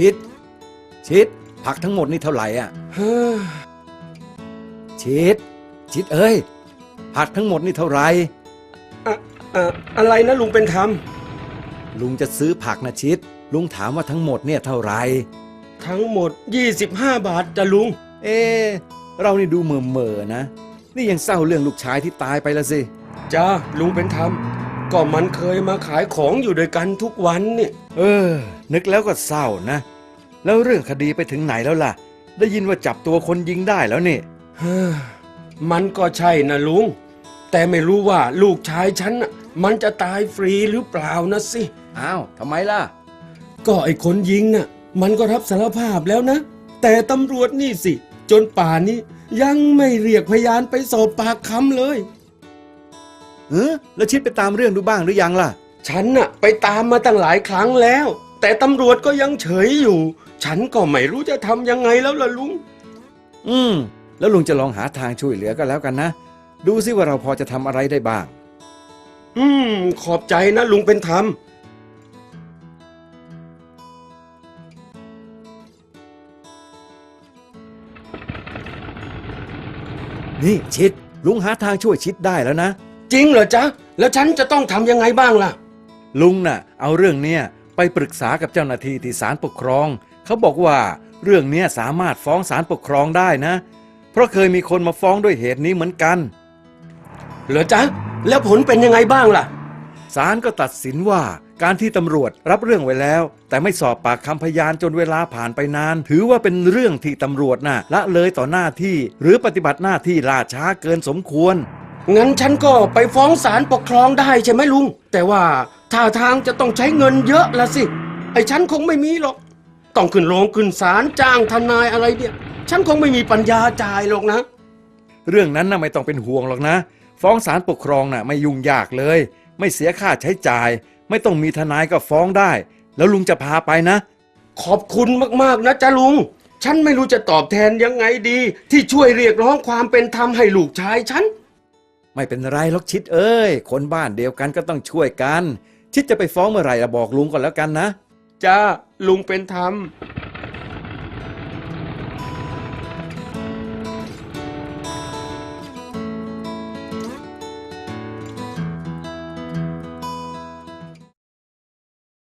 ชิด ชิด ผักทั้งหมดนี่เท่าไหร่อะเฮ้อชิด ชิดเอ้ย ผักทั้งหมดนี่เท่าไหร่อะอะอะไรนะลุงเป็นธรรม ลุงจะซื้อผักนะชิด ลุงถามว่าทั้งหมดเนี่ยเท่าไหร่ ทั้งหมด 25 บาทจ้ะลุง เอ๊ะเรานี่ดูเหม่อเมอๆนะ นี่ยังเศร้าเรื่องลูกชายที่ตายไปละสิ จ้าลุงเป็นธรรม ก็มันเคยมาขายของอยู่ด้วยกันทุกวันเนี่ยเออ นึกแล้วก็เศร้านะ แล้วเรื่องคดีไปถึงไหนแล้วล่ะ ได้ยินว่าจับตัวคนยิงได้แล้วนี่ เฮ้อมันก็ใช่นะลุง แต่ไม่รู้ว่าลูกชายฉันน่ะมันจะตายฟรีหรือเปล่านะสิ อ้าวทำไมล่ะ ก็ไอ้คนยิงน่ะ มันก็รับสารภาพแล้วนะ แต่ตำรวจนี่สิ จนป่านนี้ยังไม่เรียกพยานไปสอบปากคำเลยเออแล้วชิดไปตามเรื่องดูบ้างหรือยังล่ะ ฉันน่ะ ไปตามมาตั้งหลายครั้งแล้ว แต่ตำรวจก็ยังเฉยอยู่ ฉันก็ไม่รู้จะทำยังไงแล้วล่ะลุง อืม แล้วลุงจะลองหาทางช่วยเหลือกันแล้วกันนะ ดูซิว่าเราพอจะทำอะไรได้บ้าง อืม ขอบใจนะลุงเป็นธรรม นี่ชิดลุงหาทางช่วยชิดได้แล้วนะ จริงเหรอจ๊ะ แล้วฉันจะต้องทำยังไงบ้างล่ะ ลุงน่ะ เอาเรื่องเนี้ยไปปรึกษากับเจ้าหน้าที่ที่ศาลปกครอง เขาบอกว่าเรื่องเนี้ยสามารถฟ้องศาลปกครองได้นะ เพราะเคยมีคนมาฟ้องด้วยเหตุนี้เหมือนกัน เหรอจ๊ะ แล้วผลเป็นยังไงบ้างล่ะ ศาลก็ตัดสินว่าการที่ตำรวจรับเรื่องไว้แล้ว แต่ไม่สอบปากคำพยานจนเวลาผ่านไปนาน ถือว่าเป็นเรื่องที่ตำรวจน่ะละเลยต่อหน้าที่ หรือปฏิบัติหน้าที่ล่าช้าเกินสมควร งั้นฉันก็ไปฟ้องศาลปกครองได้ใช่ไหมลุง แต่ว่าท่าทางจะต้องใช้เงินเยอะละสิ ไอ้ฉันคงไม่มีหรอก ต้องขึ้นโรงขึ้นศาลจ้างทนายอะไรเนี่ย ฉันคงไม่มีปัญญาจ่ายหรอกนะ เรื่องนั้นน่ะไม่ต้องเป็นห่วงหรอกนะ ฟ้องศาลปกครองน่ะไม่ยุ่งยากเลย ไม่เสียค่าใช้จ่าย ไม่ต้องมีทนายก็ฟ้องได้ แล้วลุงจะพาไปนะ ขอบคุณมากๆนะจ๊ะลุง ฉันไม่รู้จะตอบแทนยังไงดี ที่ช่วยเรียกร้องความเป็นธรรมให้ลูกชายฉัน ไม่เป็นไรหรอกชิดเอ้ย คนบ้านเดียวกันก็ต้องช่วยกัน ชิดจะไปฟ้องเมื่อไหร่ละบอกลุงก่อนแล้วกันนะ จ้าลุงเป็นธรรม